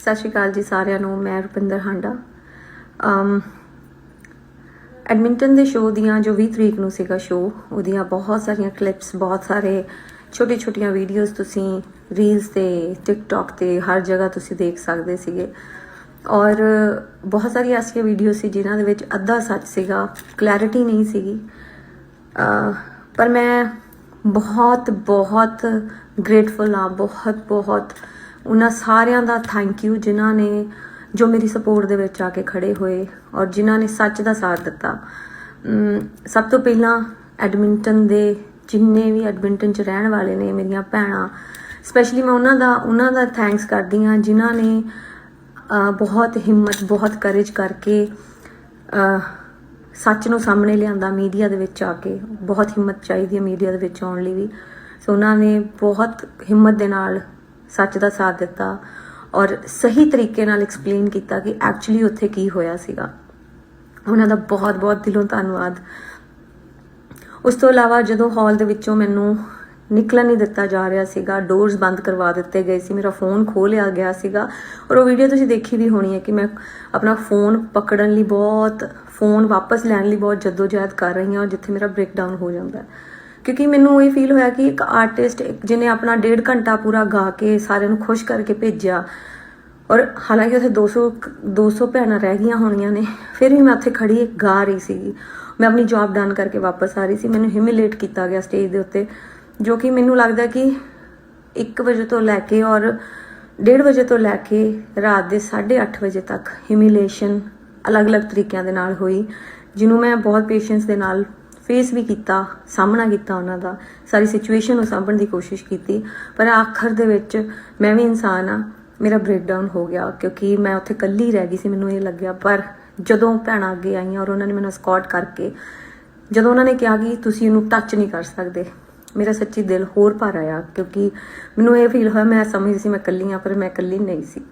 ਸਤਿ ਸ਼੍ਰੀ ਅਕਾਲ ਜੀ ਸਾਰਿਆਂ ਨੂੰ, ਮੈਂ ਰੁਪਿੰਦਰ ਹਾਂਡਾ। ਅਮ, ਐਡਮਿੰਟਨ ਦੇ ਸ਼ੋਅ ਦੀਆਂ ਜੋ 20 ਤਰੀਕ ਨੂੰ ਸੀਗਾ ਸ਼ੋਅ ਉਹਦੀਆਂ ਬਹੁਤ ਸਾਰੀਆਂ ਕਲਿੱਪਸ ਬਹੁਤ ਸਾਰੇ ਛੋਟੀ ਛੋਟੀਆਂ ਵੀਡੀਓਜ਼ ਤੁਸੀਂ ਰੀਲਸ ਤੇ ਟਿਕਟੌਕ ਤੇ, ਹਰ ਜਗ੍ਹਾ ਤੁਸੀਂ ਦੇਖ ਸਕਦੇ ਸੀਗੇ। ਔਰ ਬਹੁਤ ਸਾਰੀਆਂ ਐਸੀਆਂ ਵੀਡੀਓ ਸੀ ਜਿਨ੍ਹਾਂ ਦੇ ਵਿੱਚ ਅੱਧਾ ਸੱਚ ਸੀਗਾ ਕਲੈਰਿਟੀ ਨਹੀਂ ਸੀਗੀ। ਪਰ ਮੈਂ ਬਹੁਤ ਬਹੁਤ ਗ੍ਰੇਟਫੁਲ ਆ ਬਹੁਤ ਬਹੁਤ ਉਹਨਾਂ ਸਾਰਿਆਂ ਦਾ ਥੈਂਕ ਯੂ ਜਿਨ੍ਹਾਂ ਨੇ ਜੋ ਮੇਰੀ ਸਪੋਰਟ ਦੇ ਵਿੱਚ ਆ ਕੇ ਖੜੇ ਹੋਏ ਔਰ ਜਿਨ੍ਹਾਂ ਨੇ ਸੱਚ ਦਾ ਸਾਥ ਦਿੱਤਾ। ਸਭ ਤੋਂ ਪਹਿਲਾਂ ਐਡਮਿੰਟਨ ਦੇ ਜਿੰਨੇ ਵੀ ਐਡਮਿੰਟਨ ਚ ਰਹਿਣ ਵਾਲੇ ਨੇ ਮੇਰੀਆਂ ਭੈਣਾਂ ਸਪੈਸ਼ਲੀ ਮੈਂ ਉਹਨਾਂ ਦਾ ਉਹਨਾਂ ਦਾ ਥੈਂਕਸ ਕਰਦੀ ਹਾਂ ਜਿਨ੍ਹਾਂ ਨੇ ਬਹੁਤ ਹਿੰਮਤ, ਬਹੁਤ ਕਰੇਜ ਕਰਕੇ ਸੱਚ ਨੂੰ ਸਾਹਮਣੇ ਲਿਆਂਦਾ ਮੀਡੀਆ ਦੇ ਵਿੱਚ ਆ ਕੇ। ਬਹੁਤ ਹਿੰਮਤ ਚਾਹੀਦੀ ਹੈ ਮੀਡੀਆ ਦੇ ਵਿੱਚ ਆਉਣ ਲਈ ਵੀ। ਸੋ ਉਹਨਾਂ ਨੇ ਬਹੁਤ ਹਿੰਮਤ ਦੇ ਨਾਲ ਸੱਚ ਦਾ ਸਾਥ ਦਿੱਤਾ ਔਰ ਸਹੀ ਤਰੀਕੇ ਨਾਲ ਐਕਸਪਲੇਨ ਕੀਤਾ ਕਿ ਐਕਚੁਅਲੀ ਉੱਥੇ ਕੀ ਹੋਇਆ ਸੀਗਾ। ਉਹਨਾਂ ਦਾ ਬਹੁਤ ਬਹੁਤ ਦਿਲੋਂ ਧੰਨਵਾਦ। ਉਸ ਤੋਂ ਇਲਾਵਾ ਜਦੋਂ ਹਾਲ ਦੇ ਵਿੱਚੋਂ ਮੈਨੂੰ ਨਿਕਲਣ ਨਹੀਂ ਦਿੱਤਾ ਜਾ ਰਿਹਾ ਸੀਗਾ ਡੋਰਸ ਬੰਦ ਕਰਵਾ ਦਿੱਤੇ ਗਏ ਸੀ, ਮੇਰਾ ਫੋਨ ਖੋਹ ਲਿਆ ਗਿਆ ਸੀਗਾ ਔਰ ਉਹ ਵੀਡੀਓ ਤੁਸੀਂ ਦੇਖੀ ਵੀ ਹੋਣੀ ਹੈ ਕਿ ਮੈਂ ਆਪਣਾ ਫੋਨ ਪਕੜਨ ਲਈ ਬਹੁਤ ਫੋਨ ਵਾਪਸ ਲੈਣ ਲਈ ਬਹੁਤ ਜਦੋਜਹਿਦ ਕਰ ਰਹੀ ਹਾਂ ਔਰ ਜਿੱਥੇ ਮੇਰਾ ਬ੍ਰੇਕਡਾਊਨ ਹੋ ਜਾਂਦਾ ਹੈ। ਕਿਉਂਕਿ ਮੈਨੂੰ ਇਹ ਫੀਲ ਹੋਇਆ ਕਿ ਇੱਕ ਆਰਟਿਸਟ ਜਿਹਨੇ ਆਪਣਾ ਡੇਢ ਘੰਟਾ ਪੂਰਾ ਗਾ ਕੇ ਸਾਰਿਆਂ ਨੂੰ ਖੁਸ਼ ਕਰਕੇ ਭੇਜਿਆ। ਔਰ ਹਾਲਾਂਕਿ ਉੱਥੇ 200 ਕ- 200 ਭੈਣਾਂ ਰਹਿ ਗਈਆਂ ਹੋਣੀਆਂ ਨੇ, ਫਿਰ ਵੀ ਮੈਂ ਉੱਥੇ ਖੜੀ ਗਾ ਰਹੀ ਸੀ ਮੈਂ ਆਪਣੀ ਜੌਬ ਡਨ ਕਰਕੇ ਵਾਪਸ ਆ ਰਹੀ ਸੀ। ਮੈਨੂੰ ਹਿਮਿਲੇਟ ਕੀਤਾ ਗਿਆ ਸਟੇਜ ਦੇ ਉੱਤੇ, ਜੋ ਕਿ ਮੈਨੂੰ ਲੱਗਦਾ ਕਿ 1 ਵਜੇ ਤੋਂ ਲੈ ਕੇ ਔਰ 1:30 ਵਜੇ ਤੋਂ ਲੈ ਕੇ ਰਾਤ ਦੇ 8:30 ਵਜੇ ਤੱਕ ਹਿਮਿਲੇਸ਼ਨ ਅਲੱਗ-ਅਲੱਗ ਤਰੀਕਿਆਂ ਦੇ ਨਾਲ ਹੋਈ, ਜਿਹਨੂੰ ਮੈਂ ਬਹੁਤ ਪੇਸ਼ੈਂਸ ਦੇ ਨਾਲ ਫੇਸ ਵੀ ਕੀਤਾ, ਸਾਹਮਣਾ ਕੀਤਾ ਉਹਨਾਂ ਦਾ, ਸਾਰੀ ਸਿਚੁਏਸ਼ਨ ਨੂੰ ਸਾਂਭਣ ਦੀ ਕੋਸ਼ਿਸ਼ ਕੀਤੀ। ਪਰ ਆਖਰ ਦੇ ਵਿੱਚ ਮੈਂ ਵੀ ਇਨਸਾਨ ਆ ਮੇਰਾ ਬ੍ਰੇਕਡਾਊਨ ਹੋ ਗਿਆ ਕਿਉਂਕਿ ਮੈਂ ਉੱਥੇ ਇਕੱਲੀ ਰਹਿ ਗਈ ਸੀ, ਮੈਨੂੰ ਇਹ ਲੱਗਿਆ। ਪਰ ਜਦੋਂ ਭੈਣਾਂ ਅੱਗੇ ਆਈਆਂ ਔਰ ਉਹਨਾਂ ਨੇ ਮੈਨੂੰ ਸਕਾਟ ਕਰਕੇ, ਜਦੋਂ ਉਹਨਾਂ ਨੇ ਕਿਹਾ ਕਿ ਤੁਸੀਂ ਇਹਨੂੰ ਟੱਚ ਨਹੀਂ ਕਰ ਸਕਦੇ, ਮੇਰਾ ਸੱਚੀ ਦਿਲ ਹੋਰ ਭਰ ਆਇਆ ਕਿਉਂਕਿ ਮੈਨੂੰ ਇਹ ਫੀਲ ਹੋਇਆ, ਮੈਂ ਸਮਝਦੀ ਸੀ ਮੈਂ ਇਕੱਲੀ ਆ ਪਰ ਮੈਂ ਇਕੱਲੀ ਨਹੀਂ ਸੀ।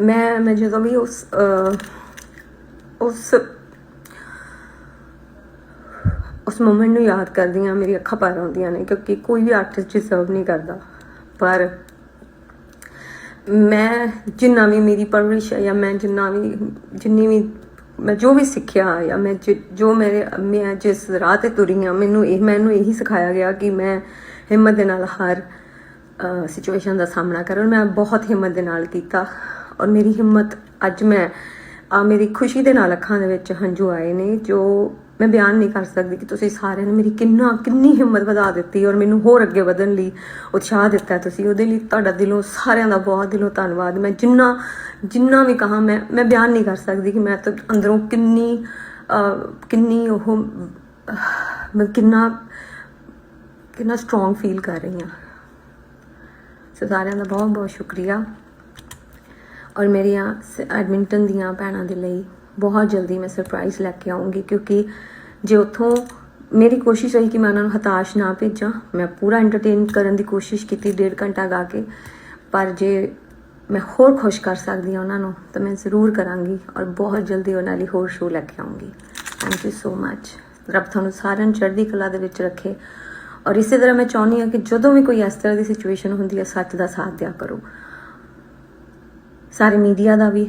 ਮੈਂ ਮੈਂ ਜਦੋਂ ਵੀ ਉਸ ਉਸ ਉਸ ਮੂਮੈਂਟ ਨੂੰ ਯਾਦ ਕਰਦੀ ਹਾਂ ਮੇਰੀ ਅੱਖਾਂ ਭਰ ਆਉਂਦੀਆਂ ਨੇ, ਕਿਉਂਕਿ ਕੋਈ ਵੀ ਆਰਟਿਸਟ ਡਿਜ਼ਰਵ ਨਹੀਂ ਕਰਦਾ। ਪਰ ਮੈਂ ਜਿੰਨਾ ਵੀ ਮੇਰੀ ਪਰਵਰਿਸ਼ ਹੈ ਜਾਂ ਮੈਂ ਜਿੰਨਾ ਵੀ, ਜਿੰਨੀ ਵੀ ਮੈਂ ਜੋ ਵੀ ਸਿੱਖਿਆ ਜਾਂ ਮੈਂ ਜਿ- ਜੋ ਮੇਰੇ, ਮੈਂ ਜਿਸ ਰਾਹ ਤੇ ਤੁਰੀ ਹਾਂ, ਮੈਨੂੰ ਇਹ, ਮੈਨੂੰ ਇਹੀ ਸਿਖਾਇਆ ਗਿਆ ਕਿ ਮੈਂ ਹਿੰਮਤ ਦੇ ਨਾਲ ਹਰ ਸਿਚੁਏਸ਼ਨ ਦਾ ਸਾਹਮਣਾ ਕਰਨ ਮੈਂ ਬਹੁਤ ਹਿੰਮਤ ਦੇ ਨਾਲ ਕੀਤਾ। ਔਰ ਮੇਰੀ ਹਿੰਮਤ ਅੱਜ ਮੈਂ ਆ ਮੇਰੀ ਖੁਸ਼ੀ ਦੇ ਨਾਲ ਅੱਖਾਂ ਦੇ ਵਿੱਚ ਹੰਝੂ ਆਏ ਨੇ ਜੋ ਮੈਂ ਬਿਆਨ ਨਹੀਂ ਕਰ ਸਕਦੀ ਕਿ ਤੁਸੀਂ ਸਾਰਿਆਂ ਨੇ ਮੇਰੀ ਕਿੰਨਾ ਕਿੰਨੀ ਹਿੰਮਤ ਵਧਾ ਦਿੱਤੀ ਔਰ ਮੈਨੂੰ ਹੋਰ ਅੱਗੇ ਵਧਣ ਲਈ ਉਤਸ਼ਾਹ ਦਿੱਤਾ ਤੁਸੀਂ। ਉਹਦੇ ਲਈ ਤੁਹਾਡਾ ਦਿਲੋਂ ਸਾਰਿਆਂ ਦਾ ਬਹੁਤ ਦਿਲੋਂ ਧੰਨਵਾਦ। ਮੈਂ ਜਿੰਨਾ ਜਿੰਨਾ ਵੀ ਕਹਾ ਮੈਂ ਮੈਂ ਬਿਆਨ ਨਹੀਂ ਕਰ ਸਕਦੀ ਕਿ ਮੈਂ ਤਾਂ ਅੰਦਰੋਂ ਕਿੰਨੀ ਕਿੰਨੀ ਉਹ ਅਹ, ਮੈਂ ਕਿੰਨਾ ਕਿੰਨਾ ਸਟਰੋਂਗ ਫੀਲ ਕਰ ਰਹੀ ਹਾਂ। ਸੋ ਸਾਰਿਆਂ ਦਾ ਬਹੁਤ ਬਹੁਤ ਸ਼ੁਕਰੀਆ। ਔਰ ਮੇਰੀਆਂ ਸ- ਐਡਮਿੰਟਨ ਦੀਆਂ ਭੈਣਾਂ ਦੇ ਲਈ ਬਹੁਤ ਜਲਦੀ ਮੈਂ ਸਰਪ੍ਰਾਈਜ਼ ਲੈ ਕੇ ਆਉਂਗੀ ਕਿਉਂਕਿ ਜੇ ਉੱਥੋਂ ਮੇਰੀ ਕੋਸ਼ਿਸ਼ ਰਹੀ ਕਿ ਮੈਂ ਉਹਨਾਂ ਨੂੰ ਹਤਾਸ਼ ਨਾ ਭੇਜਾਂ, ਮੈਂ ਪੂਰਾ ਐਂਟਰਟੇਨ ਕਰਨ ਦੀ ਕੋਸ਼ਿਸ਼ ਕੀਤੀ ਡੇਢ ਘੰਟਾ ਗਾ ਕੇ, ਪਰ ਜੇ ਮੈਂ ਹੋਰ ਖੁਸ਼ ਕਰ ਸਕਦੀ ਹਾਂ ਉਹਨਾਂ ਨੂੰ, ਤਾਂ ਮੈਂ ਜ਼ਰੂਰ ਕਰਾਂਗੀ ਔਰ ਬਹੁਤ ਜਲਦੀ ਉਹਨਾਂ ਲਈ ਹੋਰ ਸ਼ੋਅ ਲੈ ਕੇ ਆਉਂਗੀ ਥੈਂਕ ਯੂ ਸੋ ਮੱਚ ਰੱਬ ਤੁਹਾਨੂੰ ਸਾਰਿਆਂ ਨੂੰ ਚੜ੍ਹਦੀ ਕਲਾ ਦੇ ਵਿੱਚ ਰੱਖੇ ਔਰ ਇਸੇ ਤਰ੍ਹਾਂ ਮੈਂ ਚਾਹੁੰਦੀ ਹਾਂ ਕਿ ਜਦੋਂ ਵੀ ਕੋਈ ਇਸ ਤਰ੍ਹਾਂ ਦੀ ਸਿਚੁਏਸ਼ਨ ਹੁੰਦੀ ਹੈ, ਸੱਚ ਦਾ ਸਾਥ ਦਿਆ ਕਰੋ। ਸਾਰੇ ਮੀਡੀਆ ਦਾ ਵੀ,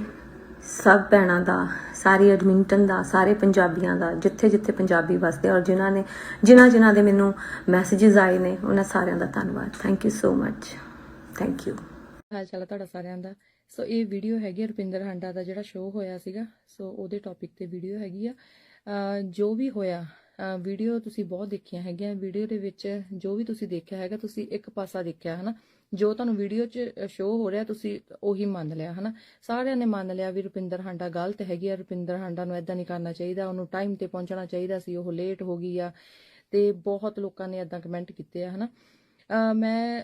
ਸਭ ਭੈਣਾਂ ਦਾ, ਸਾਰੇ ਐਡਮਿੰਟਨ ਦਾ, ਸਾਰੇ ਪੰਜਾਬੀਆਂ ਦਾ, ਜਿੱਥੇ ਜਿੱਥੇ ਪੰਜਾਬੀ ਵਸਦੇ ਔਰ ਜਿਨ੍ਹਾਂ ਨੇ, ਜਿਨ੍ਹਾਂ ਜਿਨ੍ਹਾਂ ਦੇ ਮੈਨੂੰ ਮੈਸੇजेस ਆਏ ਨੇ, ਉਹਨਾਂ ਸਾਰਿਆਂ ਦਾ ਧੰਨਵਾਦ। Thank you so much thank you ਹਾਲ ਚਾਲ ਹੈ ਤੁਹਾਡਾ ਸਾਰਿਆਂ ਦਾ? ਸੋ ਇਹ ਵੀਡੀਓ ਹੈਗੀ ਰੁਪਿੰਦਰ ਹੰਡਾ ਦਾ ਜਿਹੜਾ ਸ਼ੋਅ ਹੋਇਆ ਸੀਗਾ। ਸੋ ਉਹਦੇ ਟੌਪਿਕ ਤੇ ਵੀਡੀਓ ਹੈਗੀ ਆ। ਜੋ ਵੀ ਹੋਇਆ ਵੀਡੀਓ ਤੁਸੀਂ ਬਹੁਤ ਦੇਖੀਆਂ ਹੈਗੀਆਂ। ਵੀਡੀਓ ਦੇ ਵਿੱਚ ਜੋ ਵੀ ਤੁਸੀਂ ਦੇਖਿਆ ਹੈਗਾ, ਤੁਸੀਂ ਇੱਕ ਪਾਸਾ ਦੇਖਿਆ, ਹਨਾ? ਜੋ ਤੁਹਾਨੂੰ ਵੀਡੀਓ 'ਚ ਸ਼ੋਅ ਹੋ ਰਿਹਾ, ਤੁਸੀਂ ਉਹੀ ਮੰਨ ਲਿਆ, ਹਨਾ? ਸਾਰਿਆਂ ਨੇ ਮੰਨ ਲਿਆ ਵੀ ਰੁਪਿੰਦਰ ਹਾਂਡਾ ਗਲਤ ਹੈਗੀ ਆ, ਰੁਪਿੰਦਰ ਹਾਂਡਾ ਨੂੰ ਐਦਾਂ ਨਹੀਂ ਕਰਨਾ ਚਾਹੀਦਾ, ਉਹਨੂੰ ਟਾਈਮ ਤੇ ਪਹੁੰਚਣਾ ਚਾਹੀਦਾ ਸੀ, ਉਹ ਲੇਟ ਹੋ ਗਈ ਆ ਤੇ ਬਹੁਤ ਲੋਕਾਂ ਨੇ ਐਦਾਂ ਕਮੈਂਟ ਕੀਤੇ ਆ, ਹਨਾ? ਮੈਂ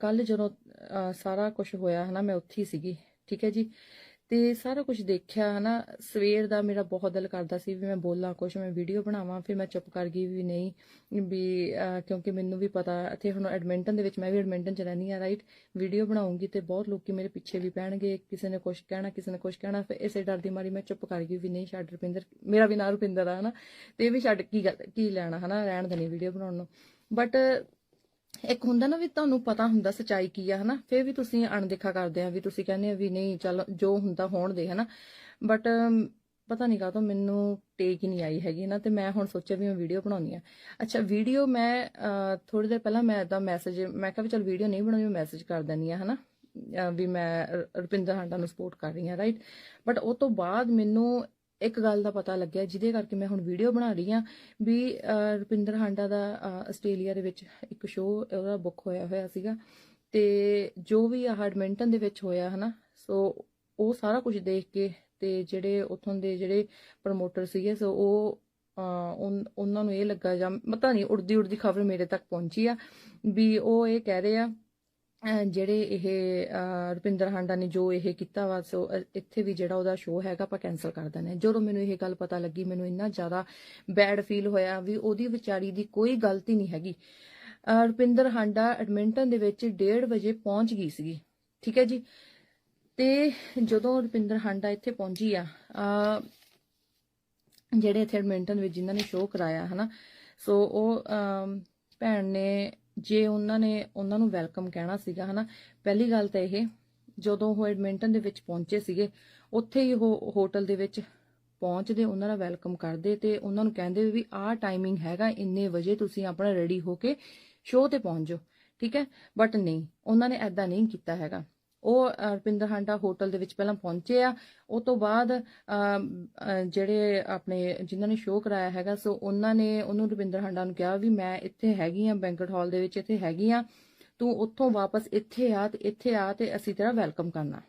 ਕੱਲ ਜਦੋਂ ਸਾਰਾ ਕੁਝ ਹੋਇਆ, ਹਨਾ, ਮੈਂ ਉੱਥੇ ਹੀ ਸੀਗੀ, ਠੀਕ ਹੈ ਜੀ? ਤੇ ਸਾਰਾ ਕੁਝ ਦੇਖਿਆ, ਹਨਾ, ਸਵੇਰ ਦਾ ਮੇਰਾ ਬਹੁਤ ਦਿਲ ਕਰਦਾ ਸੀ ਵੀ ਮੈਂ ਬੋਲਾਂ ਕੁਝ ਮੈਂ ਵੀਡੀਓ ਬਣਾਵਾਂ, ਫਿਰ ਮੈਂ ਚੁੱਪ ਕਰ ਗਈ ਵੀ ਨਹੀਂ, ਵੀ ਕਿਉਂਕਿ ਮੈਨੂੰ ਵੀ ਪਤਾ, ਇੱਥੇ ਹੁਣ ਐਡਮਿੰਟਨ ਦੇ ਵਿੱਚ ਮੈਂ ਵੀ ਐਡਮਿੰਟਨ ਚ ਰਹਿੰਦੀ ਆ ਰਾਈਟ ਵੀਡੀਓ ਬਣਾਉਂਗੀ ਤੇ ਬਹੁਤ ਲੋਕੀ ਮੇਰੇ ਪਿੱਛੇ ਵੀ ਪੈਣਗੇ, ਕਿਸੇ ਨੇ ਕੁਝ ਕਹਿਣਾ, ਕਿਸੇ ਨੇ ਕੁਝ ਕਹਿਣਾ, ਫਿਰ ਇਸੇ ਡਰ ਦੀ ਮਾਰੀ ਮੈਂ ਚੁੱਪ ਕਰ ਗਈ ਵੀ ਨਹੀਂ, ਛੱਡ ਰੁਪਿੰਦਰ, ਮੇਰਾ ਵੀ ਨਾਂ ਰੁਪਿੰਦਰ ਆ, ਹਨਾ, ਤੇ ਵੀ ਛੱਡ ਕੀ ਗੱਲ, ਕੀ ਲੈਣਾ, ਹਨਾ, ਰਹਿਣ ਦੇਣੀ ਵੀਡੀਓ ਬਣਾਉਣ ਨੂੰ। ਬਟ ਇੱਕ ਹੁੰਦਾ ਨਾ ਵੀ ਤੁਹਾਨੂੰ ਪਤਾ ਹੁੰਦਾ ਸਚਾਈ ਕੀ ਆ, ਹਨਾ? ਫਿਰ ਵੀ ਤੁਸੀਂ ਅਣਦੇਖਾ ਕਰਦੇ ਆ ਵੀ ਤੁਸੀਂ ਕਹਿੰਦੇ ਆ ਵੀ ਨਹੀਂ, ਚੱਲ ਜੋ ਹੁੰਦਾ ਹੋਣ ਦੇ ਹਨਾ ਬਟ ਪਤਾ ਨਹੀਂ ਕਾਹਤੋਂ ਮੈਨੂੰ ਟੇਕ ਹੀ ਨਹੀਂ ਆਈ ਹੈਗੀ ਨਾ, ਤੇ ਮੈਂ ਹੁਣ ਸੋਚਿਆ ਵੀ ਮੈਂ ਵੀਡੀਓ ਬਣਾਉਣੀ ਆ। ਅੱਛਾ ਵੀਡੀਓ ਮੈਂ ਥੋੜੀ ਦੇਰ ਪਹਿਲਾਂ ਮੈਂ ਦਾ ਮੈਸੇਜ ਮੈਂ ਕਿਹਾ ਵੀ ਚਲ ਵੀਡੀਓ ਨਹੀਂ ਬਣਾਉਣੀ, ਮੈਂ ਮੈਸੇਜ ਕਰ ਦਿੰਨੀ ਆ, ਹਨਾ? ਵੀ ਮੈਂ ਰੁਪਿੰਦਰ ਹਾਂਡਾ ਨੂੰ ਸਪੋਰਟ ਕਰ ਰਹੀ ਹਾਂ ਰਾਈਟ ਬਟ ਉਹ ਤੋਂ ਬਾਅਦ ਮੈਨੂੰ ਇੱਕ ਗੱਲ ਦਾ ਪਤਾ ਲੱਗਿਆ, ਜਿਹਦੇ ਕਰਕੇ ਮੈਂ ਹੁਣ ਵੀਡੀਓ ਬਣਾ ਰਹੀ ਹਾਂ ਵੀ ਰੁਪਿੰਦਰ ਹਾਂਡਾ ਦਾ ਆਸਟ੍ਰੇਲੀਆ ਦੇ ਵਿੱਚ ਇੱਕ ਸ਼ੋਅ ਉਹਦਾ ਬੁੱਕ ਹੋਇਆ ਹੋਇਆ ਸੀਗਾ ਤੇ ਜੋ ਵੀ ਆਹ ਐਡਮਿੰਟਨ ਦੇ ਵਿੱਚ ਹੋਇਆ ਹਨਾ, ਸੋ ਉਹ ਸਾਰਾ ਕੁਝ ਦੇਖ ਕੇ ਤੇ ਜਿਹੜੇ ਉਥੋਂ ਦੇ ਜਿਹੜੇ ਪ੍ਰਮੋਟਰ ਸੀਗੇ, ਸੋ ਉਹ ਉਹਨਾਂ ਨੂੰ ਇਹ ਲੱਗਾ ਜਾਂ, ਪਤਾ ਨਹੀਂ ਉੜਦੀ ਉੜਦੀ ਖਬਰ ਮੇਰੇ ਤੱਕ ਪਹੁੰਚੀ ਆ ਵੀ ਉਹ ਇਹ ਕਹਿ ਰਹੇ ਆ ਜਿਹੜੇ ਇਹ ਰੁਪਿੰਦਰ ਹਾਂਡਾ ਨੇ ਜੋ ਇਹ ਕੀਤਾ ਵਾ, ਸੋ ਇੱਥੇ ਵੀ ਜਿਹੜਾ ਉਹਦਾ ਸ਼ੋਅ ਹੈਗਾ, ਆਪਾਂ ਕੈਨਸਲ ਕਰ ਦਿੰਦੇ ਹਾਂ। ਜਦੋਂ ਮੈਨੂੰ ਇਹ ਗੱਲ ਪਤਾ ਲੱਗੀ, ਮੈਨੂੰ ਇੰਨਾ ਜ਼ਿਆਦਾ ਬੈਡ ਫੀਲ ਹੋਇਆ ਵੀ ਉਹਦੀ ਵਿਚਾਰੀ ਦੀ ਕੋਈ ਗਲਤੀ ਨਹੀਂ ਹੈਗੀ। ਰੁਪਿੰਦਰ ਹਾਂਡਾ ਐਡਮਿੰਟਨ ਦੇ ਵਿੱਚ 1:30 ਵਜੇ ਪਹੁੰਚ ਗਈ ਸੀਗੀ, ਠੀਕ ਹੈ ਜੀ? ਤੇ ਜਦੋਂ ਰੁਪਿੰਦਰ ਹਾਂਡਾ ਇੱਥੇ ਪਹੁੰਚੀ ਆ ਜਿਹੜੇ ਇੱਥੇ ਐਡਮਿੰਟਨ ਵਿੱਚ ਜਿਨ੍ਹਾਂ ਨੇ ਸ਼ੋਅ ਕਰਾਇਆ, ਹਨਾ, ਸੋ ਉਹ ਭੈਣ ਨੇ ਜੇ ਉਹਨਾਂ ਨੇ, ਉਹਨਾਂ ਨੂੰ ਵੈਲਕਮ ਕਹਿਣਾ ਸੀਗਾ, ਹਨਾ? ਪਹਿਲੀ ਗੱਲ ਤਾਂ ਇਹ, ਜਦੋਂ ਉਹ ਐਡਮਿੰਟਨ ਦੇ ਵਿੱਚ ਪਹੁੰਚੇ ਸੀਗੇ, ਉੱਥੇ ਹੀ ਉਹ ਹੋਟਲ ਦੇ ਵਿੱਚ ਪਹੁੰਚਦੇ, ਉਹਨਾਂ ਦਾ ਵੈਲਕਮ ਕਰਦੇ ਤੇ ਉਹਨਾਂ ਨੂੰ ਕਹਿੰਦੇ ਵੀ ਆਹ ਟਾਈਮਿੰਗ ਹੈਗਾ, ਇੰਨੇ ਵਜੇ ਤੁਸੀਂ ਆਪਣਾ ਰੈਡੀ ਹੋ ਕੇ ਸ਼ੋਅ ਤੇ ਪਹੁੰਚ ਜਾਓ, ਠੀਕ ਹੈ? ਬਟ ਨਹੀਂ, ਉਹਨਾਂ ਨੇ ਐਦਾਂ ਨਹੀਂ ਕੀਤਾ ਹੈਗਾ। ਉਹ ਰਪਿੰਦਰ ਹਾਂਡਾ ਹੋਟਲ ਦੇ ਵਿੱਚ ਪਹਿਲਾਂ ਪਹੁੰਚੇ ਆ। ਉਹ ਤੋਂ ਬਾਅਦ ਜਿਹੜੇ ਆਪਣੇ ਜਿਨ੍ਹਾਂ ਨੇ ਸ਼ੋਅ ਕਰਾਇਆ ਹੈਗਾ, ਸੋ ਉਹਨਾਂ ਨੇ, ਉਹਨੂੰ ਰੁਪਿੰਦਰ ਹਾਂਡਾ ਨੂੰ ਕਿਹਾ ਵੀ ਮੈਂ ਇੱਥੇ ਹੈਗੀ ਆ, ਬੈਂਕਟ ਹਾਲ ਦੇ ਵਿੱਚ ਇੱਥੇ ਹੈਗੀ ਆ। ਤੂੰ ਉੱਥੋਂ ਵਾਪਸ ਇੱਥੇ ਆ ਤੇ ਇੱਥੇ ਆ ਤੇ ਅਸੀਂ ਤੇਰਾ ਵੈਲਕਮ ਕਰਨਾ।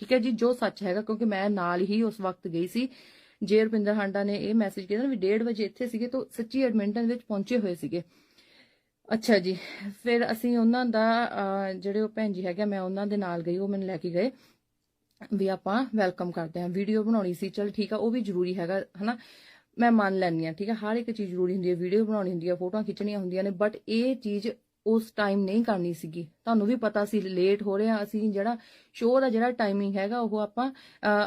ਠੀਕ ਹੈ ਜੀ, ਜੋ ਸੱਚ ਹੈਗਾ, ਕਿਉਂਕਿ ਮੈਂ ਨਾਲ ਹੀ ਉਸ ਵਕਤ ਗਈ ਸੀ। ਜੇ ਰਪਿੰਦਰ ਹਾਂਡਾ ਨੇ ਇਹ ਮੈਸੇਜ ਕੀਤਾ ਨਾ ਵੀ 1:30 ਵਜੇ ਇੱਥੇ ਸੀਗੇ, ਤਾਂ ਸੱਚੀ ਐਡਮਿੰਟਨ ਵਿੱਚ ਪਹੁੰਚੇ ਹੋਏ ਸੀਗੇ। ਅੱਛਾ ਜੀ। ਫਿਰ ਅਸੀਂ ਉਹਨਾਂ ਦਾ ਅਹ, ਜਿਹੜੇ ਉਹ ਭੈਣ ਜੀ ਹੈਗੇ ਮੈਂ ਉਹਨਾਂ ਦੇ ਨਾਲ ਗਈ ਉਹ ਮੈਨੂੰ ਲੈ ਕੇ ਗਏ ਵੀ ਆਪਾਂ ਵੈਲਕਮ ਕਰਦੇ ਹਾਂ। ਵੀਡੀਓ ਬਣਾਉਣੀ ਸੀ। ਚਲ ਠੀਕ ਆ ਉਹ ਵੀ ਜ਼ਰੂਰੀ ਹੈਗਾ ਹਨਾ? ਮੈਂ ਮੰਨ ਲੈਣੀ ਆ ਠੀਕ ਆ? ਹਰ ਇੱਕ ਚੀਜ਼ ਜ਼ਰੂਰੀ ਹੁੰਦੀ ਹੈ। ਵੀਡੀਓ ਬਣਾਉਣੀ ਹੁੰਦੀ ਹੈ ਫੋਟੋਆਂ ਖਿੱਚਣੀਆਂ ਹੁੰਦੀਆਂ ਨੇ ਬਟ ਇਹ ਚੀਜ਼ ਉਸ ਟਾਈਮ ਨਹੀਂ ਕਰਨੀ ਸੀਗੀ। ਤੁਹਾਨੂੰ ਵੀ ਪਤਾ ਸੀ ਲੇਟ ਹੋ ਰਹੇ ਆ ਅਸੀਂ ਜਿਹੜਾ ਸ਼ੋਅ ਦਾ ਜਿਹੜਾ ਟਾਈਮਿੰਗ ਹੈਗਾ ਉਹ ਆਪਾਂ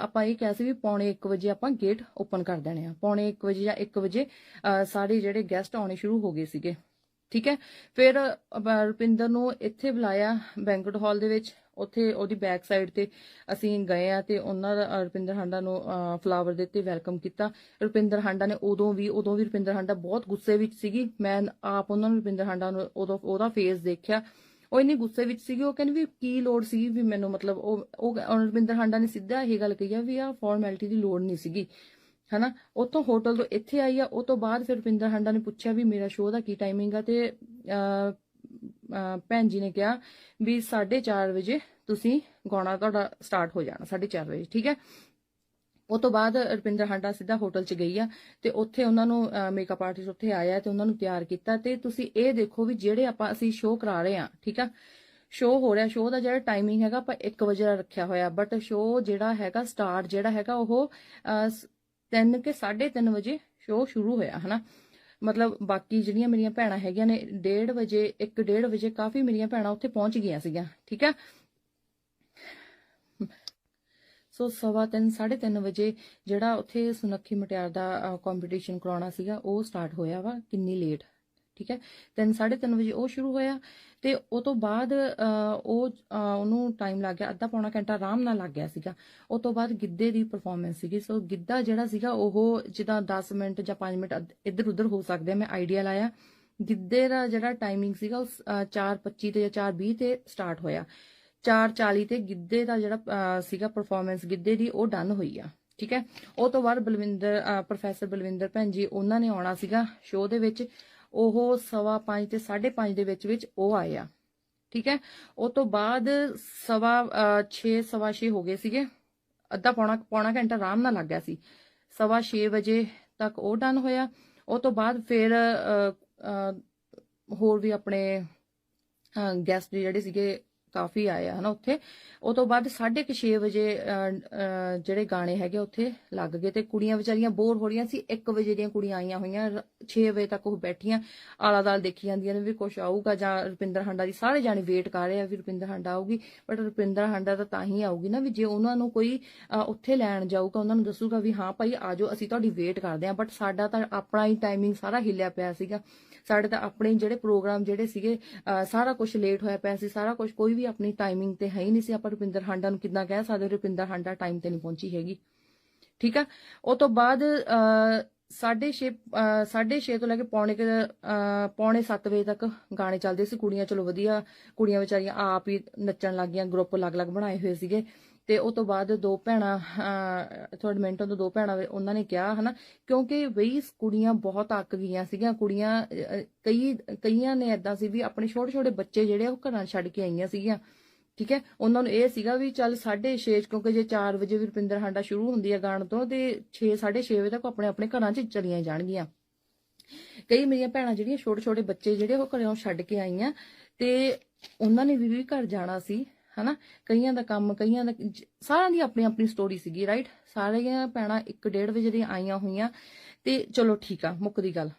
ਆਪਾਂ ਇਹ ਕਿਹਾ ਸੀ ਵੀ ਪੌਣੇ 1 ਵਜੇ ਆਪਾਂ ਗੇਟ ਓਪਨ ਕਰ ਦੇਣੇ ਆ। ਪੌਣੇ 1 ਵਜੇ ਜਾਂ 1 ਵਜੇ ਸਾਰੇ ਜਿਹੜੇ ਗੈਸਟ ਆਉਣੇ ਸ਼ੁਰੂ ਹੋ ਗਏ ਸੀਗੇ। ਠੀਕ ਹੈ? ਫਿਰ ਰੁਪਿੰਦਰ ਨੂੰ ਇੱਥੇ ਬੁਲਾਇਆ ਬੈਂਕਟ ਹਾਲ ਦੇ ਵਿੱਚ। ਉੱਥੇ ਉਹਦੀ ਬੈਕ ਸਾਈਡ ਤੇ ਅਸੀਂ ਗਏ ਆ ਤੇ ਉਹਨਾਂ ਦਾ ਰੁਪਿੰਦਰ ਹਾਂਡਾ ਨੂੰ ਫਲਾਵਰ ਦਿੱਤੇ ਵੈਲਕਮ ਕੀਤਾ। ਰੁਪਿੰਦਰ ਹਾਂਡਾ ਨੇ ਉਦੋਂ ਵੀ ਉਦੋਂ ਵੀ ਰੁਪਿੰਦਰ ਹਾਂਡਾ ਬਹੁਤ ਗੁੱਸੇ ਵਿੱਚ ਸੀਗੀ। ਮੈਂ ਆਪ ਉਹਨਾਂ ਨੂੰ ਰੁਪਿੰਦਰ ਹਾਂਡਾ ਨੂੰ ਉਦੋਂ, ਉਹਦਾ ਫੇਸ ਦੇਖਿਆ। ਉਹ ਇੰਨੀ ਗੁੱਸੇ ਵਿੱਚ ਸੀਗੀ, ਉਹ ਕਹਿੰਦੀ ਵੀ ਕੀ ਲੋੜ ਸੀ ਵੀ ਮੈਨੂੰ ਮਤਲਬ ਉਹ ਉਹ ਰੁਪਿੰਦਰ ਹਾਂਡਾ ਨੇ ਸਿੱਧਾ ਇਹ ਗੱਲ ਕਹੀ ਆ ਵੀ ਆ ਫਾਰਮੈਲਿਟੀ ਦੀ ਲੋੜ ਨਹੀਂ ਸੀਗੀ। ਹਨਾ? ਉਤੋਂ ਹੋਟਲ ਤੋਂ ਇੱਥੇ ਆਈ ਆ, ਉਹ ਤੋਂ ਬਾਅਦ ਫਿਰ ਰੁਪਿੰਦਰ ਹਾਂਡਾ ਨੇ ਪੁੱਛਿਆ ਵੀ ਮੇਰਾ ਸ਼ੋਅ ਦਾ ਕੀ ਟਾਈਮਿੰਗ ਆ ਤੇ ਭੈਣ ਜੀ ਨੇ ਕਿਹਾ ਵੀ 4:30 ਵਜੇ ਤੁਸੀਂ ਗਾਉਣਾ ਤੁਹਾਡਾ ਸਟਾਰਟ ਹੋ ਜਾਣਾ 4:30 ਵਜੇ, ਠੀਕ ਹੈ? ਉਹ ਤੋਂ ਬਾਅਦ ਰੁਪਿੰਦਰ ਹਾਂਡਾ ਸਿੱਧਾ ਹੋਟਲ 'ਚ ਗਈ ਆ ਤੇ ਉੱਥੇ ਉਹਨਾਂ ਨੂੰ ਮੇਕਅਪ ਆਰਟਿਸਟ ਉੱਥੇ ਆਇਆ ਤੇ ਉਹਨਾਂ ਨੂੰ ਤਿਆਰ ਕੀਤਾ ਤੇ ਤੁਸੀਂ ਇਹ ਦੇਖੋ ਵੀ ਜਿਹੜੇ ਆਪਾਂ ਅਸੀਂ ਸ਼ੋਅ ਕਰਾ ਰਹੇ ਆ, ਠੀਕ ਆ? ਸ਼ੋਅ ਹੋ ਰਿਹਾ ਸ਼ੋਅ ਦਾ ਜਿਹੜਾ ਟਾਈਮਿੰਗ ਹੈਗਾ ਆਪਾਂ 1 ਵਜੇ ਦਾ ਰੱਖਿਆ ਹੋਇਆ ਬਟ ਸ਼ੋਅ ਜਿਹੜਾ ਹੈਗਾ ਸਟਾਰਟ ਜਿਹੜਾ ਹੈਗਾ ਉਹ 3 ਕੇ 3:30 ਵਜੇ ਸ਼ੋਅ ਸ਼ੁਰੂ ਹੋਇਆ, ਹਨਾ? ਮਤਲਬ ਬਾਕੀ ਜਿਹੜੀਆਂ ਮੇਰੀਆਂ ਭੈਣਾਂ ਹੈਗੀਆਂ ਨੇ 1:30 ਵਜੇ 1:30 ਵਜੇ ਕਾਫੀ ਮੇਰੀਆਂ ਭੈਣਾਂ ਉੱਥੇ ਪਹੁੰਚ ਗਈਆਂ ਸੀਗੀਆਂ, ਠੀਕ ਆ? ਸੋ ਸਵਾ ਤਿੰਨ 3:30 ਵਜੇ ਜਿਹੜਾ ਉੱਥੇ ਸੁਨੱਖੀ ਮਟਿਆਰ ਦਾ ਕੰਪੀਟੀਸ਼ਨ ਕਰਾਉਣਾ ਸੀਗਾ, ਉਹ ਸਟਾਰਟ ਹੋਇਆ ਵਾ, ਕਿੰਨੀ ਲੇਟ ਠੀਕ ਹੈ? ਤਿੰਨ 3:30 ਵਜੇ ਉਹ ਸ਼ੁਰੂ ਹੋਇਆ ਤੇ ਉਹ ਤੋਂ ਬਾਅਦ ਅਹ, ਉਹ ਉਹਨੂੰ ਟਾਈਮ ਲੱਗ ਗਿਆ ਅੱਧਾ ਪੌਣਾ ਘੰਟਾ ਆਰਾਮ ਨਾਲ ਲੱਗ ਗਿਆ ਸੀਗਾ। ਉਹ ਤੋਂ ਬਾਅਦ ਗਿੱਧੇ ਦੀ ਪਰਫਾਰਮੈਂਸ ਸੀਗੀ। ਸੋ ਗਿੱਧਾ ਜਿਹੜਾ ਸੀਗਾ ਉਹ ਜਿੱਦਾਂ 10 ਮਿੰਟ ਜਾਂ 5 ਮਿੰਟ ਇੱਧਰ ਉੱਧਰ ਹੋ ਸਕਦੇ ਮੈਂ ਆਈਡੀਆ ਲਾਇਆ। ਗਿੱਧੇ ਦਾ ਜਿਹੜਾ ਟਾਈਮਿੰਗ ਸੀਗਾ ਉਹ 4:25 ਤੇ ਜਾਂ 4:20 ਤੇ ਸਟਾਰਟ ਹੋਇਆ। 4:40 ਤੇ ਗਿੱਧੇ ਦਾ ਜਿਹੜਾ ਸੀਗਾ ਪਰਫਾਰਮੈਂਸ ਗਿੱਧੇ ਦੀ ਉਹ ਡਨ ਹੋਈ ਆ। ਠੀਕ ਹੈ? ਉਹ ਤੋਂ ਬਾਅਦ ਬਲਵਿੰਦਰ ਪ੍ਰੋਫੈਸਰ ਬਲਵਿੰਦਰ ਭੈਣ ਜੀ ਉਹਨਾਂ ਨੇ ਆਉਣਾ ਸੀਗਾ ਸ਼ੋਅ ਦੇ ਵਿੱਚ। ਉਹ ਸਵਾ 5 ਤੇ 5:30 ਦੇ ਵਿੱਚ ਵਿੱਚ ਉਹ ਆਇਆ ਠੀਕ ਹੈ? ਉਹ ਤੋਂ ਬਾਅਦ ਸਵਾ 6 ਸਵਾ 6 ਹੋ ਗਏ ਸੀਗੇ। ਅੱਧਾ ਪੌਣਾ ਪੌਣਾ ਘੰਟਾ ਆਰਾਮ ਨਾਲ ਲੱਗ ਗਿਆ ਸੀ। ਸਵਾ 6 ਵਜੇ ਤੱਕ ਉਹ ਡਨ ਹੋਇਆ। ਉਹ ਤੋਂ ਬਾਅਦ ਫਿਰ ਹੋਰ ਵੀ ਆਪਣੇ ਗੈਸਟ ਜਿਹੜੇ ਸੀਗੇ ਕਾਫੀ ਆਇਆ ਹਨਾ ਉੱਥੇ। ਉਹ ਤੋਂ ਬਾਅਦ 6:30 ਵਜੇ ਜਿਹੜੇ ਗਾਣੇ ਹੈਗੇ ਉੱਥੇ ਲੱਗ ਗਏ ਤੇ ਕੁੜੀਆਂ ਵਿਚਾਰੀਆਂ ਬੋਰ ਹੋ ਰਹੀਆਂ ਸੀ। 1 ਵਜੇ ਦੀਆਂ ਕੁੜੀਆਂ ਆਈਆਂ ਹੋਈਆਂ 6 ਵਜੇ ਤੱਕ ਉਹ ਬੈਠੀਆਂ ਆਲਾ ਦਾਲ ਦੇਖੀ ਜਾਂਦੀਆਂ ਨੇ ਵੀ ਕੁਛ ਆਊਗਾ ਜਾਂ ਰੁਪਿੰਦਰ ਹੰਡਾ ਦੀ ਸਾਰੇ ਜਾਣੇ ਵੇਟ ਕਰ ਰਹੇ ਆ ਵੀ ਰੁਪਿੰਦਰ ਹੰਡਾ ਆਊਗੀ ਬਟ ਰੁਪਿੰਦਰ ਹੰਡਾ ਤਾਂ ਤਾਂ ਹੀ ਆਊਗੀ ਨਾ ਵੀ ਜੇ ਉਹਨਾਂ ਨੂੰ ਕੋਈ ਉੱਥੇ ਲੈਣ ਜਾਊਗਾ, ਉਹਨਾਂ ਨੂੰ ਦੱਸੂਗਾ ਵੀ ਹਾਂ ਭਾਈ ਆਜੋ, ਅਸੀਂ ਤੁਹਾਡੀ ਵੇਟ ਕਰਦੇ ਆ ਬਟ ਸਾਡਾ ਤਾਂ ਆਪਣਾ ਹੀ ਟਾਈਮਿੰਗ ਸਾਰਾ ਹਿੱਲਿਆ ਪਿਆ ਸੀਗਾ। ਸਾਡੇ ਤਾਂ ਆਪਣੇ ਜਿਹੜੇ ਪ੍ਰੋਗਰਾਮ ਜਿਹੜੇ ਸੀਗੇ ਸਾਰਾ ਕੁਝ ਲੇਟ ਹੋਇਆ ਪਿਆ ਸੀ, ਸਾਰਾ ਕੁਝ ਕੋਈ ਵੀ ਆਪਣੀ ਟਾਈਮਿੰਗ ਤੇ ਹੈ ਹੀ ਨਹੀਂ ਸੀ। ਆਪਾਂ ਰੁਪਿੰਦਰ ਹਾਂਡਾ ਨੂੰ ਕਿੱਦਾਂ ਕਹਿ ਸਕਦੇ? ਰੁਪਿੰਦਰ ਹਾਂਡਾ ਟਾਈਮ ਤੇ ਨਹੀਂ ਪਹੁੰਚੀ ਹੈਗੀ। ਠੀਕ ਆ? ਉਹ ਤੋਂ ਬਾਅਦ ਅ, ਸਾਢੇ ਛੇ ਅ, ਸਾਢੇ ਛੇ ਤੋਂ ਲੈ ਕੇ ਪੌਣੇ ਕੁ, ਪੌਣੇ 7 ਵਜੇ ਤੱਕ ਗਾਣੇ ਚੱਲਦੇ ਸੀ। ਕੁੜੀਆਂ ਚਲੋ ਵਧੀਆ ਕੁੜੀਆਂ ਵਿਚਾਰੀਆਂ ਆਪ ਹੀ ਨੱਚਣ ਲੱਗ ਗਈਆਂ। ਗਰੁੱਪ ਅਲੱਗ-ਅਲੱਗ ਬਣਾਏ ਹੋਏ ਸੀਗੇ। ਤੇ ਉਹ ਤੋਂ ਬਾਅਦ ਦੋ ਭੈਣਾਂ ਥਰਡ ਮਿੰਟਾਂ ਤੋਂ ਦੋ ਭੈਣਾਂ ਉਹਨਾਂ ਨੇ ਕਿਹਾ, ਹਨਾ? ਕਿਉਂਕਿ ਬਈ ਕੁੜੀਆਂ ਬਹੁਤ ਅੱਕ ਗਈਆਂ ਸੀਗੀਆਂ, ਕੁੜੀਆਂ ਕਈ, ਕਈਆਂ ਨੇ ਐਦਾਂ ਸੀ ਵੀ ਆਪਣੇ ਛੋਟੇ-ਛੋਟੇ ਬੱਚੇ ਜਿਹੜੇ ਉਹ ਘਰਾਂ 'ਚ ਛੱਡ ਕੇ ਆਈਆਂ ਸੀਗੀਆਂ, ਠੀਕ ਹੈ? ਉਹਨਾਂ ਨੂੰ ਇਹ ਸੀਗਾ ਵੀ ਚੱਲ 6:30 ਕਿਉਂਕਿ ਜੇ 4 ਵਜੇ ਵੀ ਰੁਪਿੰਦਰ ਹਾਂਡਾ ਸ਼ੁਰੂ ਹੁੰਦੀ ਹੈ ਗਾਣ ਤੋਂ, ਤੇ 6 6:30 ਵਜੇ ਤੱਕ ਆਪਣੇ ਆਪਣੇ ਘਰਾਂ 'ਚ ਚਲੀਆਂ ਜਾਣਗੀਆਂ। ਕਈ ਮੇਰੀਆਂ ਭੈਣਾਂ ਜਿਹੜੀਆਂ ਛੋਟੇ ਛੋਟੇ ਬੱਚੇ ਜਿਹੜੇ ਉਹ ਘਰੋਂ ਛੱਡ ਕੇ ਆਈਆਂ, ਤੇ ਉਹਨਾਂ ਨੇ ਵੀ ਵੀ ਘਰ ਜਾਣਾ ਸੀ। ਹਨਾ? ਕਈਆਂ ਦਾ ਕੰਮ, ਕਈਆਂ ਦਾ ਸਾਰਿਆਂ ਦੀ ਆਪਣੀ ਆਪਣੀ ਸਟੋਰੀ ਸੀਗੀ ਰਾਈਟ ਸਾਰੀਆਂ ਭੈਣਾਂ 1:30 ਵਜੇ ਦੀਆਂ ਆਈਆਂ ਹੋਈਆਂ ਤੇ ਚਲੋ ਠੀਕ ਆ ਮੁੱਕਦੀ ਗੱਲ।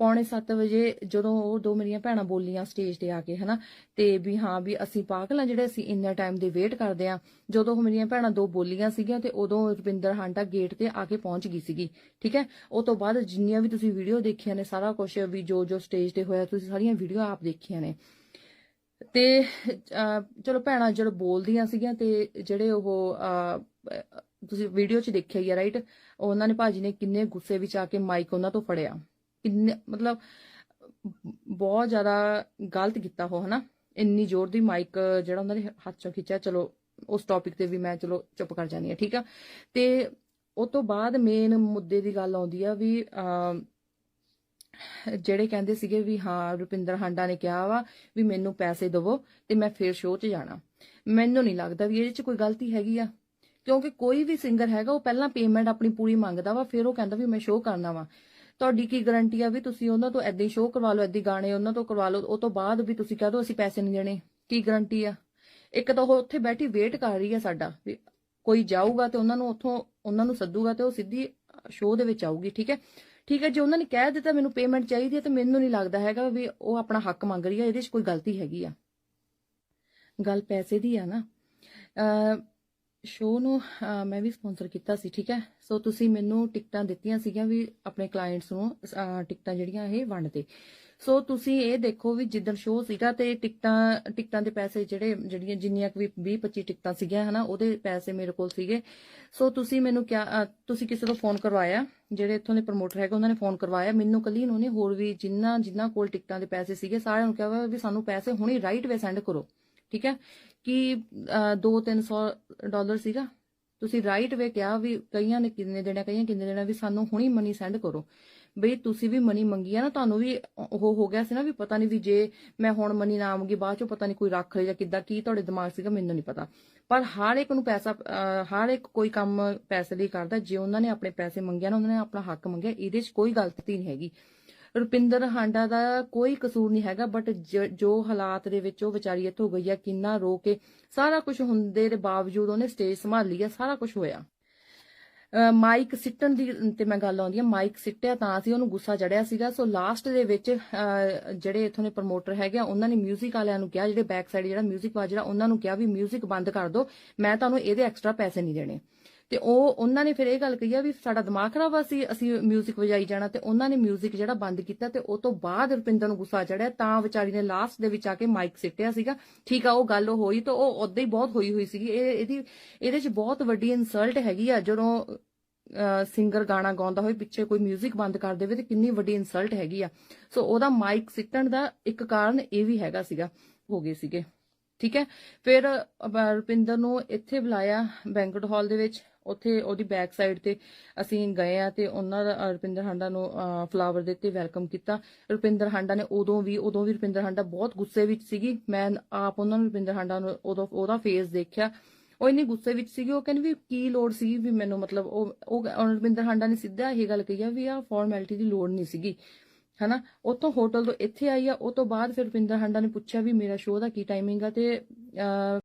ਪੌਣੇ 7 ਵਜੇ ਜਦੋਂ ਉਹ ਦੋ ਮੇਰੀਆਂ ਭੈਣਾਂ ਬੋਲੀਆਂ ਸਟੇਜ ਤੇ ਆ ਕੇ, ਹਨਾ? ਤੇ ਵੀ ਹਾਂ, ਵੀ ਅਸੀਂ ਪਾਗਲ ਆ ਜਿਹੜੇ ਅਸੀਂ ਇੰਨਾ ਟਾਈਮ ਦੇ ਵੇਟ ਕਰਦੇ ਆ। ਜਦੋਂ ਉਹ ਮੇਰੀਆਂ ਭੈਣਾਂ ਦੋ ਬੋਲੀਆਂ ਸੀਗੀਆਂ ਤੇ ਉਦੋਂ ਰੁਪਿੰਦਰ ਹਾਂਡਾ ਗੇਟ ਤੇ ਆ ਕੇ ਪਹੁੰਚ ਗਈ ਸੀਗੀ, ਠੀਕ ਹੈ? ਉਹ ਤੋਂ ਬਾਅਦ ਜਿੰਨੀਆਂ ਵੀ ਤੁਸੀਂ ਵੀਡੀਓ ਦੇਖੀਆਂ ਨੇ, ਸਾਰਾ ਕੁਝ ਵੀ ਜੋ ਜੋ ਸਟੇਜ ਤੇ ਹੋਇਆ, ਤੁਸੀਂ ਸਾਰੀਆਂ ਵੀਡੀਓ ਆਪ ਦੇਖੀਆਂ ਨੇ। ਤੇ ਚਲੋ ਭੈਣਾਂ ਜਦੋਂ ਬੋਲਦੀਆਂ ਸੀਗੀਆਂ ਤੇ ਜਿਹੜੇ ਉਹ ਤੁਸੀਂ ਵੀਡੀਓ 'ਚ ਦੇਖਿਆ ਹੀ ਆ ਰਾਈਟ ਉਹਨਾਂ ਨੇ ਭਾਜੀ ਨੇ ਕਿੰਨੇ ਗੁੱਸੇ ਵਿੱਚ ਆ ਕੇ ਮਾਈਕ ਉਹਨਾਂ ਤੋਂ ਫੜਿਆ। ਕਿੰਨੇ ਮਤਲਬ ਬਹੁਤ ਜ਼ਿਆਦਾ ਗਲਤ ਕੀਤਾ ਉਹ ਹਨਾ? ਇੰਨੀ ਜ਼ੋਰ ਦੀ ਮਾਈਕ ਜਿਹੜਾ ਉਹਨਾਂ ਦੇ ਹੱਥ ਚੋਂ ਖਿੱਚਿਆ ਚਲੋ ਉਸ ਟੌਪਿਕ ਤੇ ਵੀ ਮੈਂ ਚਲੋ ਚੁੱਪ ਕਰ ਜਾਂਦੀ ਆ ਠੀਕ ਆ? ਤੇ ਉਸ ਤੋਂ ਬਾਅਦ ਮੇਨ ਮੁੱਦੇ ਦੀ ਗੱਲ ਆਉਂਦੀ ਆ ਵੀ ਅਮ, ਜਿਹੜੇ ਕਹਿੰਦੇ ਸੀਗੇ ਵੀ ਹਾਂ, ਰੁਪਿੰਦਰ ਹਾਂਡਾ ਨੇ ਕਿਹਾ ਵਾ ਵੀ ਮੈਨੂੰ ਪੈਸੇ ਦਿਵੋ ਤੇ ਮੈਂ ਫੇਰ ਸ਼ੋਅ 'ਚ ਜਾਣਾ। ਮੈਨੂੰ ਨਹੀਂ ਲੱਗਦਾ ਵੀ ਇਹਦੇ 'ਚ ਕੋਈ ਗਲਤੀ ਹੈਗੀ ਆ। ਕਿਉਂਕਿ ਕੋਈ ਵੀ ਸਿੰਗਰ ਹੈਗਾ, ਉਹ ਪਹਿਲਾਂ ਪੇਮੈਂਟ ਆਪਣੀ ਪੂਰੀ ਮੰਗਦਾ ਵਾ, ਫਿਰ ਉਹ ਕਹਿੰਦਾ ਵੀ ਮੈਂ ਸ਼ੋਅ ਕਰਨਾ ਵਾ। ਤੁਹਾਡੀ ਕੀ ਗਾਰੰਟੀ ਆ ਵੀ ਤੁਸੀਂ ਉਹਨਾਂ ਤੋਂ ਐਦਾਂ ਹੀ ਸ਼ੋਅ ਕਰਵਾ ਲਓ ਐਦਾਂ ਗਾਣੇ ਉਹਨਾਂ ਤੋਂ ਕਰਵਾ ਲਓ, ਉਹ ਤੋਂ ਬਾਅਦ ਵੀ ਤੁਸੀਂ ਕਹਿ ਅਸੀਂ ਪੈਸੇ ਨਹੀਂ ਦੇਣੇ। ਕੀ ਗਾਰੰਟੀ ਆ? ਇੱਕ ਤਾਂ ਉਹ ਉੱਥੇ ਬੈਠੀ ਵੇਟ ਕਰ ਰਹੀ ਆ ਸਾਡਾ, ਵੀ ਕੋਈ ਜਾਊਗਾ ਤੇ ਉਹਨਾਂ ਨੂੰ ਉੱਥੋਂ, ਉਹਨਾਂ ਨੂੰ ਸੱਦੂਗਾ ਤੇ ਉਹ ਸਿੱਧੀ ਸ਼ੋਅ ਦੇ ਵਿੱਚ ਆਊਗੀ, ਠੀਕ ਹੈ? ਠੀਕ ਹੈ, ਜੇ ਉਹਨਾਂ ਨੇ ਕਹਿ ਦਿੱਤਾ ਮੈਨੂੰ ਪੇਮੈਂਟ ਚਾਹੀਦੀ ਹੈ ਤਾਂ ਮੈਨੂੰ ਨਹੀਂ ਲੱਗਦਾ ਹੈਗਾ ਵੀ ਉਹ ਆਪਣਾ ਹੱਕ ਮੰਗ ਰਹੀ ਹੈ ਇਹਦੇ 'ਚ ਕੋਈ ਗਲਤੀ ਹੈਗੀ ਆ। ਗੱਲ ਪੈਸੇ ਦੀ ਆ ਨਾ। ਸ਼ੋਅ ਨੂੰ ਮੈਂ ਵੀ ਸਪਾਂਸਰ ਕੀਤਾ ਸੀ, ਠੀਕ ਹੈ। ਸੋ ਤੁਸੀਂ ਮੈਨੂੰ ਟਿਕਟਾਂ ਦਿੱਤੀਆਂ ਸੀਗੀਆਂ ਵੀ ਆਪਣੇ ਕਲਾਇੰਟਸ ਨੂੰ ਟਿਕਟਾਂ ਜਿਹੜੀਆਂ ਇਹ ਵੰਡ ਦੇ ਸੋ ਤੁਸੀਂ ਇਹ ਦੇਖੋ ਵੀ ਜਿੱਦਣ ਸ਼ੋਅ ਸੀਗਾ ਤੇ ਟਿਕਟਾਂ ਟਿਕਟਾਂ ਦੇ ਪੈਸੇ ਜਿਹੜੇ, ਜਿਹੜੀਆਂ ਜਿੰਨੀਆਂ ਵੀ 20 25 ਟਿਕਟਾਂ ਸੀਗੀਆਂ, ਹਨਾ, ਉਹਦੇ ਪੈਸੇ ਮੇਰੇ ਕੋਲ ਸੀਗੇ। ਸੋ ਤੁਸੀਂ ਮੈਨੂੰ ਕਿਹਾ ਤੁਸੀਂ ਕਿਸੇ ਤੋਂ ਫੋਨ ਕਰਵਾਇਆ, ਜਿਹੜੇ ਇੱਥੋਂ ਦੇ ਪ੍ਰਮੋਟਰ ਹੈਗੇ, ਉਹਨਾਂ ਨੇ ਫੋਨ ਕਰਵਾਇਆ। ਮੈਨੂੰ ਕੱਲੀ ਨੂੰ ਹੋਰ ਵੀ ਜਿੰਨਾ ਜਿੰਨਾ ਕੋਲ ਟਿਕਟਾਂ ਦੇ ਪੈਸੇ ਸੀਗੇ, ਸਾਰਿਆਂ ਨੂੰ ਕਿਹਾ ਵਾ ਵੀ ਸਾਨੂੰ ਪੈਸੇ ਹੁਣੇ ਰਾਈਟ ਵੇ ਸੈਂਡ ਕਰੋ, ਠੀਕ ਹੈ? ਕਿ 2-300 ਡਾਲਰ ਸੀਗਾ। ਤੁਸੀਂ ਰਾਈਟ ਵੇ ਕਿਹਾ ਵੀ ਕਈਆਂ ਨੇ ਕਿੰਨੇ ਦੇਣਾ, ਕਈਆਂ ਕਿੰਨੇ ਦੇਣਾ, ਵੀ ਸਾਨੂੰ ਹੁਣੀ ਮਨੀ ਸੈਂਡ ਕਰੋ। ਬਈ ਤੁਸੀਂ ਵੀ ਮਨੀ ਮੰਗੀ ਆ ਨਾ, ਤੁਹਾਨੂੰ ਵੀ ਉਹ ਹੋ ਗਿਆ ਸੀ ਨਾ ਵੀ ਪਤਾ ਨਹੀਂ ਵੀ ਜੇ ਮੈਂ ਹੁਣ ਮਨੀ ਨਾ ਮੰਗੀ ਬਾਅਦ ਚੋਂ ਪਤਾ ਨਹੀਂ ਕੋਈ ਰੱਖ ਲੇ ਜਾਂ ਕਿੱਦਾਂ, ਕੀ ਤੁਹਾਡੇ ਦਿਮਾਗ ਸੀਗਾ, ਮੈਨੂੰ ਨਹੀਂ ਪਤਾ। ਪਰ ਹਰ ਇੱਕ ਨੂੰ ਪੈਸਾ ਹਰ ਇੱਕ ਕੋਈ ਕੰਮ ਪੈਸੇ ਲਈ ਕਰਦਾ, ਜੇ ਉਹਨਾਂ ਨੇ ਆਪਣੇ ਪੈਸੇ ਮੰਗਿਆ ਨਾ, ਉਹਨਾਂ ਨੇ ਆਪਣਾ ਹੱਕ ਮੰਗਿਆ, ਇਹਦੇ 'ਚ ਕੋਈ ਗਲਤੀ ਨਹੀਂ ਹੈਗੀ। ਰੁਪਿੰਦਰ ਹਾਂਡਾ ਦਾ ਕੋਈ ਕਸੂਰ ਨਹੀਂ ਹੈਗਾ ਬਟ ਜੋ ਹਾਲਾਤ ਦੇ ਵਿੱਚ ਉਹ ਵਿਚਾਰੀ ਇੱਥੋਂ ਗਈ ਆ, ਕਿੰਨਾ ਰੋ ਕੇ ਸਾਰਾ ਕੁਝ ਹੁੰਦੇ ਦੇ ਬਾਵਜੂਦ ਉਹਨੇ ਸਟੇਜ ਸੰਭਾਲੀ ਆ, ਸਾਰਾ ਕੁਝ ਹੋਇਆ। ਮਾਈਕ ਸਿੱਟਣ ਦੀ ਤੇ ਮੈਂ ਗੱਲ ਆਉਂਦੀ ਆ ਮਾਈਕ ਸਿੱਟਿਆ ਤਾਂ ਸੀ ਉਹਨੂੰ ਗੁੱਸਾ ਚੜਿਆ ਸੀਗਾ ਸੋ ਲਾਸਟ ਦੇ ਵਿੱਚ ਅਹ, ਜਿਹੜੇ ਇਥੋਂ ਦੇ ਪ੍ਰਮੋਟਰ ਹੈਗੇ ਆ ਉਹਨਾਂ ਨੇ 뮤직 ਵਾਲਿਆਂ ਨੂੰ ਕਿਹਾ ਜਿਹੜੇ ਬੈਕ ਸਾਈਡ ਜਿਹੜਾ 뮤직 ਵਾ ਜਿਹੜਾ ਉਹਨਾਂ ਨੂੰ ਕਿਹਾ ਵੀ 뮤직 ਬੰਦ ਕਰ ਦਿਓ ਮੈਂ ਤੁਹਾਨੂੰ ਇਹਦੇ ਐਕਸਟਰਾ ਪੈਸੇ ਨਹੀਂ ਦੇਣੇ ਤੇ ਉਹ ਉਹਨਾਂ ਨੇ ਫਿਰ ਇਹ ਗੱਲ ਕਹੀ ਆ ਵੀ ਸਾਡਾ ਦਿਮਾਗ ਖਰਾਬ ਆ ਸੀ ਅਸੀਂ 뮤직 ਵਜਾਈ ਜਾਣਾ ਤੇ ਉਹਨਾਂ ਨੇ 뮤직 ਜਿਹੜਾ ਬੰਦ ਕੀਤਾ ਤੇ ਉਹ ਤੋਂ ਬਾਅਦ ਰੁਪਿੰਦਰ ਨੂੰ ਗੁੱਸਾ ਚੜਿਆ ਤਾਂ ਵਿਚਾਰੀ ਨੇ ਲਾਸਟ ਦੇ ਵਿੱਚ ਆ ਕੇ ਮਾਈਕ ਸਿੱਟਿਆ ਸੀਗਾ ਠੀਕ ਆ ਉਹ ਗੱਲ ਹੋਈ ਤਾਂ ਉਹ ਉਦਾਂ ਹੀ ਬਹੁਤ ਹੋਈ ਹੋਈ ਸੀਗੀ ਇਹ ਇਹਦੀ ਇਹਦੇ 'ਚ ਬਹੁਤ ਵੱਡੀ ਇਨਸਲਟ ਹੈਗੀ ਆ ਜਦੋਂ ਸਿੰਗਰ ਗਾਣਾ ਗਾਉਂਦਾ ਹੋਵੇ ਪਿੱਛੇ ਕੋਈ 뮤직 ਬੰਦ ਕਰ ਦੇਵੇ ਤੇ ਕਿੰਨੀ ਵੱਡੀ ਇਨਸਲਟ ਹੈਗੀ ਆ ਸੋ ਉਹਦਾ ਮਾਈਕ ਸਿੱਟਣ ਦਾ ਇੱਕ ਕਾਰਨ ਇਹ ਵੀ ਹੈਗਾ ਸੀਗਾ ਹੋ ਗਏ ਸੀਗੇ ਠੀਕ ਹੈ? ਫਿਰ ਰੁਪਿੰਦਰ ਨੂੰ ਇੱਥੇ ਬੁਲਾਇਆ ਬੈਂਕਟ ਹਾਲ ਦੇ ਵਿੱਚ। ਉੱਥੇ ਉਹਦੀ ਬੈਕ ਸਾਈਡ ਤੇ ਅਸੀਂ ਗਏ ਆ ਤੇ ਉਹਨਾਂ ਦਾ ਰੁਪਿੰਦਰ ਹਾਂਡਾ ਨੂੰ ਫਲਾਵਰ ਦਿੱਤੇ ਵੈਲਕਮ ਕੀਤਾ। ਰੁਪਿੰਦਰ ਹਾਂਡਾ ਨੇ ਉਦੋਂ ਵੀ ਉਦੋਂ ਵੀ ਰੁਪਿੰਦਰ ਹਾਂਡਾ ਬਹੁਤ ਗੁੱਸੇ ਵਿੱਚ ਸੀਗੀ। ਮੈਂ ਆਪ ਉਹਨਾਂ ਨੂੰ ਰੁਪਿੰਦਰ ਹਾਂਡਾ ਨੂੰ ਉਦੋਂ, ਉਹਦਾ ਫੇਸ ਦੇਖਿਆ। ਉਹ ਇੰਨੀ ਗੁੱਸੇ ਵਿੱਚ ਸੀਗੀ, ਉਹ ਕਹਿੰਦੀ ਵੀ ਕੀ ਲੋੜ ਸੀ ਵੀ ਮੈਨੂੰ ਮਤਲਬ ਉਹ ਉਹ ਰੁਪਿੰਦਰ ਹਾਂਡਾ ਨੇ ਸਿੱਧਾ ਇਹ ਗੱਲ ਕਹੀ ਆ ਵੀ ਆ ਫਾਰਮੈਲਿਟੀ ਦੀ ਲੋੜ ਨਹੀਂ ਸੀਗੀ। ਹਨਾ? ਉਤੋਂ ਹੋਟਲ ਤੋਂ ਇੱਥੇ ਆਈ ਆ ਉਹ ਤੋਂ ਬਾਅਦ ਫਿਰ ਰੁਪਿੰਦਰ ਹੰਡਾ ਨੇ ਪੁੱਛਿਆ ਵੀ ਮੇਰਾ ਸ਼ੋਅ ਦਾ ਕੀ ਟਾਈਮਿੰਗ ਆ ਤੇ ਅਹ,